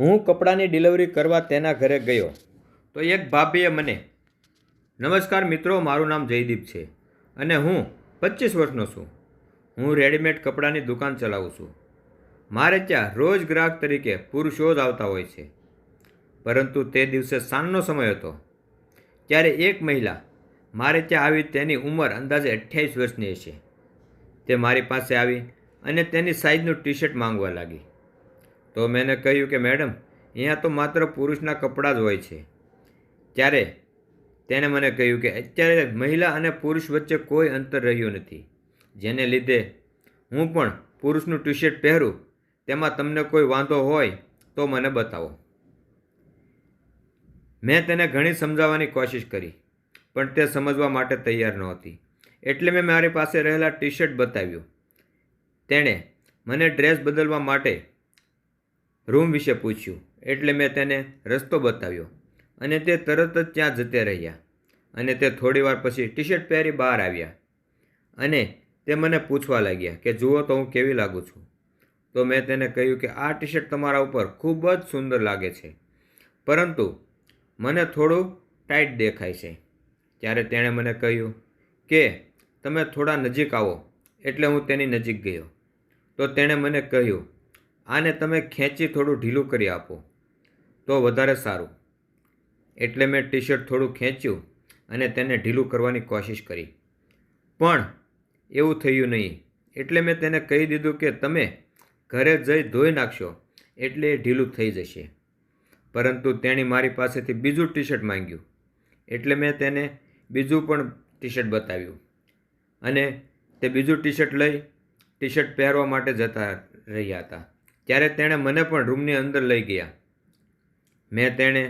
હું કપડાની ડિલિવરી કરવા તેના ઘરે ગયો. તો એક ભાભીએ મને, નમસ્કાર મિત્રો, મારું નામ જયદીપ છે અને હું પચીસ વર્ષનો છું. હું રેડીમેડ કપડાની દુકાન ચલાવું છું. મારે ત્યાં રોજ ગ્રાહક તરીકે પુરુષો જ આવતા હોય છે. પરંતુ તે દિવસે સાંજનો સમય હતો. ત્યારે એક મહિલા મારે ત્યાં આવી તેની ઉંમર અંદાજે અઠ્યાવીસ વર્ષની હશે. તે મારી પાસે આવી અને તેની સાઇઝનું ટી શર્ટ માંગવા લાગી. તો મેં કહ્યું કે, મેડમ અહીંયા તો માત્ર પુરુષના કપડાં જ હોય છે. ત્યારે તેણે મને કહ્યું કે, અત્યારે મહિલા અને પુરુષ વચ્ચે કોઈ અંતર રહ્યું નથી, જેને લીધે હું પણ પુરુષનું ટી શર્ટ પહેરું, તેમાં તમને કોઈ વાંધો હોય તો મને બતાવો. મેં તેને ઘણી સમજાવવાની કોશિશ કરી, પણ તે સમજવા માટે તૈયાર નહોતી. એટલે મેં મારી પાસે રહેલા ટી શર્ટ બતાવ્યું. તેણે મને ડ્રેસ બદલવા માટે રૂમ વિશે પૂછ્યું, એટલે મેં તેને રસ્તો બતાવ્યો અને તે તરત જ ત્યાં જતે રહ્યા અને તે થોડીવાર પછી ટી શર્ટ પહેરી બહાર આવ્યા અને તે મને પૂછવા લાગ્યા કે, જુઓ તો હું કેવી લાગું છું? તો મેં તેને કહ્યું કે, આ ટી શર્ટ તમારા ઉપર ખૂબ જ સુંદર લાગે છે, પરંતુ મને થોડું ટાઈટ દેખાય છે. ત્યારે તેણે મને કહ્યું કે, તમે થોડા નજીક આવો, એટલે હું તેની નજીક ગયો. તો તેણે મને કહ્યું આને તમે ખેંચી થોડું ઢીલું કરી આપો. તો વધારે સારું. એટલે મેં ટી શર્ટ થોડું ખેંચ્યું અને તેને ઢીલું કરવાની કોશિશ કરી. પણ એવું થયું નહીં. એટલે મેં તેને કહી દીધું કે તમે ઘરે જઈ ધોઈ નાખશો, એટલે એ ઢીલું થઈ જશે. પરંતુ તેણે મારી પાસેથી બીજું ટી શર્ટ માંગ્યું. એટલે મેં તેને બીજું પણ ટી શર્ટ બતાવ્યું. અને તે બીજું ટી શર્ટ લઈ ટી શર્ટ પહેરવા માટે જતા રહ્યા હતા. ત્યારે તેણે મને પણ રૂમની અંદર લઈ ગયા. મેં તેણે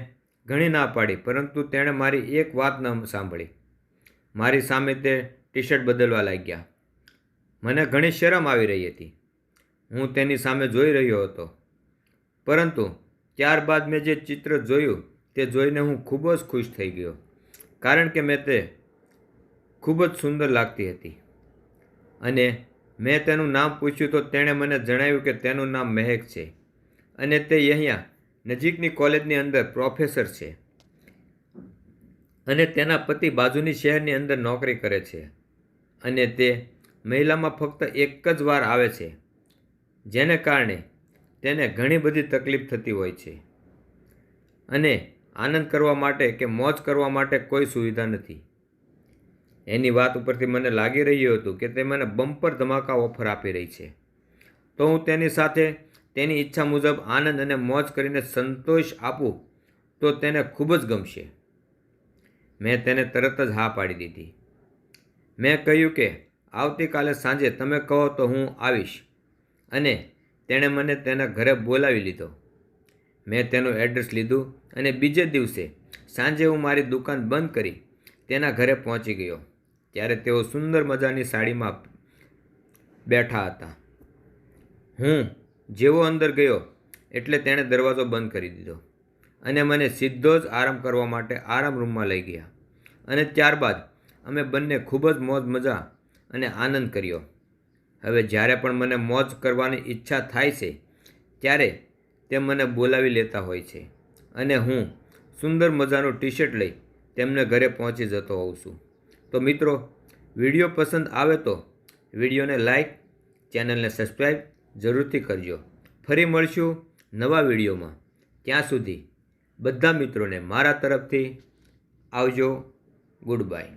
ઘણી ના પાડી, પરંતુ તેણે મારી એક વાત ન સાંભળી. મારી સામે તે ટી શર્ટ બદલવા લાગ્યા. મને ઘણી શરમ આવી રહી હતી. હું તેની સામે જોઈ રહ્યો હતો. પરંતુ ત્યારબાદ મેં જે ચિત્ર જોયું, તે જોઈને હું ખૂબ જ ખુશ થઈ ગયો, કારણ કે મેં તે ખૂબ જ સુંદર લાગતી હતી. અને મેં તેનું નામ પૂછ્યું તો તેણે મને જણાવ્યું કે તેનું નામ મહેક છે. અને તે અહીંયા નજીકની કોલેજની અંદર પ્રોફેસર છે. અને તેના પતિ બાજુની શહેરની અંદર નોકરી કરે છે. અને તે મહિલામાં ફક્ત એક જ વાર આવે છે, જેને કારણે તેને ઘણી બધી તકલીફ થતી હોય છે. અને આનંદ કરવા માટે કે મોજ કરવા માટે કોઈ સુવિધા નથી. એની વાત ઉપરથી મને લાગી રહ્યું હતું કે તે મને બમ્પર ધમાકા ઓફર આપી રહી છે. તો હું તેની સાથે તેની ઈચ્છા મુજબ આનંદ અને મોજ કરીને સંતોષ આપું તો તેને ખૂબ જ ગમશે. મેં તેને તરત જ હા પાડી દીધી. મેં કહ્યું કે, આવતીકાલે સાંજે તમે કહો તો હું આવીશ. અને તેણે મને તેના ઘરે બોલાવી લીધો. મેં તેનું એડ્રેસ લીધું અને બીજે દિવસે સાંજે હું મારી દુકાન બંધ કરી તેના ઘરે પહોંચી ગયો. ત્યારે તેઓ સુંદર મજાની સાડીમાં બેઠા હતા. હું જેવો અંદર ગયો એટલે તેણે દરવાજો બંધ કરી દીધો અને મને સીધો જ આરામ કરવા માટે આરામ રૂમમાં લઈ ગયા. અને ત્યારબાદ અમે બંને ખૂબ જ મોજ મજા અને આનંદ કર્યો. હવે જ્યારે પણ મને મોજ કરવાની ઈચ્છા થાય છે, ત્યારે તે મને બોલાવી લેતા હોય છે અને હું સુંદર મજાનું ટી શર્ટ લઈ તેમને ઘરે પહોંચી જતો હોઉં છું. તો મિત્રો, વીડિયો પસંદ આવે તો વિડીયોને લાઈક ચેનલને સબસ્ક્રાઈબ જરૂરથી કરજો. ફરી મળશું નવા વિડીયોમાં. ત્યાં સુધી બધા મિત્રોને મારા તરફથી આવજો. Good bye